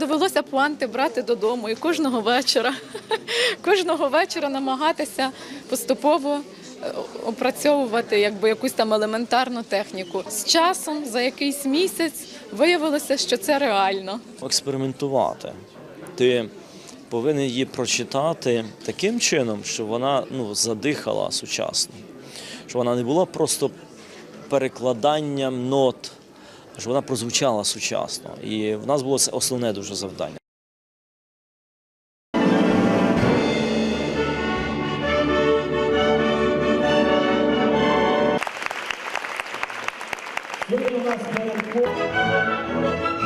Довелося пуанти брати додому і кожного вечора. Кожного вечора намагатися поступово е, опрацьовувати якби якусь там елементарну техніку. З часом, за якийсь місяць, виявилося, що це реально. експериментувати. Ти повинен її прочитати таким чином, щоб вона ну, задихала сучасно, щоб вона не була просто перекладанням нот, щоб вона прозвучала сучасно. І в нас було це основне дуже завдання. Thank you.